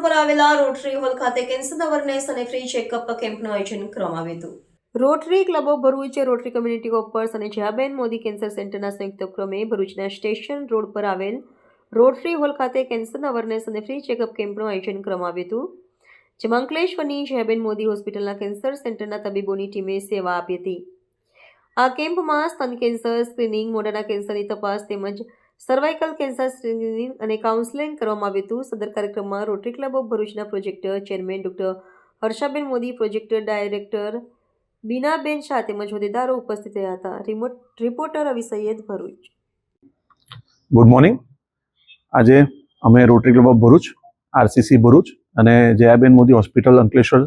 જિલ્લા rotary hall ખાતે cancer awareness અને ફ્રી ચેકઅપ કેમ્પનું આયોજન કરવામાં આવ્યું હતું. રોટરી ક્લબો ભરૂચ, રોટરી કમ્યુનિટી ઓફર્સ અને જયાબેન મોદી કેન્સર સેન્ટરના સંયુક્ત ઉપક્રમે ભરૂચના સ્ટેશન રોડ પર આવેલ રોટરી હોલ ખાતે કેન્સર અવેરનેસ અને ફ્રી ચેકઅપ કેમ્પનું આયોજન કરવામાં આવ્યું હતું. જેમાં અંકલેશ્વરની જયાબેન મોદી હોસ્પિટલના કેન્સર સેન્ટરના તબીબોની ટીમે સેવા આપી હતી. આ કેમ્પમાં સ્તન કેન્સર, સ્ક્રીનિંગ, મોઢાના કેન્સરની તપાસ તેમજ સર્વાઇકલ કેન્સર સ્ક્રીનિંગ અને કાઉન્સેલિંગ કરવામાં આવ્યું હતું. સદર કાર્યક્રમમાં રોટરી ક્લબ ઓફ ભરૂચના projector chairman doctor Harshaben Modi projector director Binaben Shah તેમજ હોદ્દેદારો ઉપસ્થિત રહ્યા હતા. Remote reporter Ravi Saiyed Bharuch. Good morning આજે અમે rotary club of Bharuch RCC Bharuch અને જયાબેન મોદી હોસ્પિટલ અંકલેશ્વર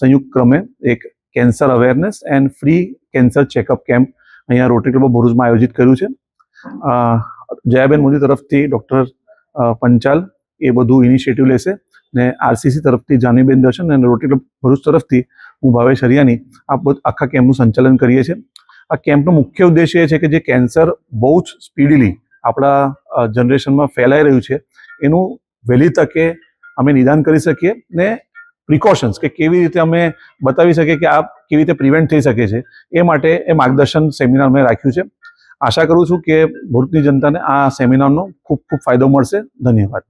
સંયુક્ત ક્રમે એક cancer awareness and free cancer checkup camp અહીંયા રોટરી ક્લબ ભરૂચમાં આયોજિત કર્યું છે. જયાબેન મોદી તરફથી ડૉક્ટર પંચાલ એ બધું ઇનિશિયેટિવ લેશે ને આરસીસી તરફથી જાનીબેન દર્શન અને ક્લબ ભરૂચ તરફથી હું ભાવેશ હરિયાની આ આખા કેમ્પનું સંચાલન કરીએ છીએ. આ કેમ્પનો મુખ્ય ઉદ્દેશ્ય એ છે કે જે કેન્સર બહુ જ સ્પીડીલી આપણા જનરેશનમાં ફેલાઈ રહ્યું છે, એનું વહેલી તકે અમે નિદાન કરી શકીએ ને પ્રિકોશન્સ કે કેવી રીતે અમે બતાવી શકીએ કે આ કેવી રીતે પ્રિવેન્ટ થઈ શકે છે એ માટે એ માર્ગદર્શન સેમિનાર મેં રાખ્યું છે. આશા કરું છું કે ભરૂચની જનતાને આ સેમિનારનો ખૂબ ખૂબ ફાયદો મળશે. ધન્યવાદ.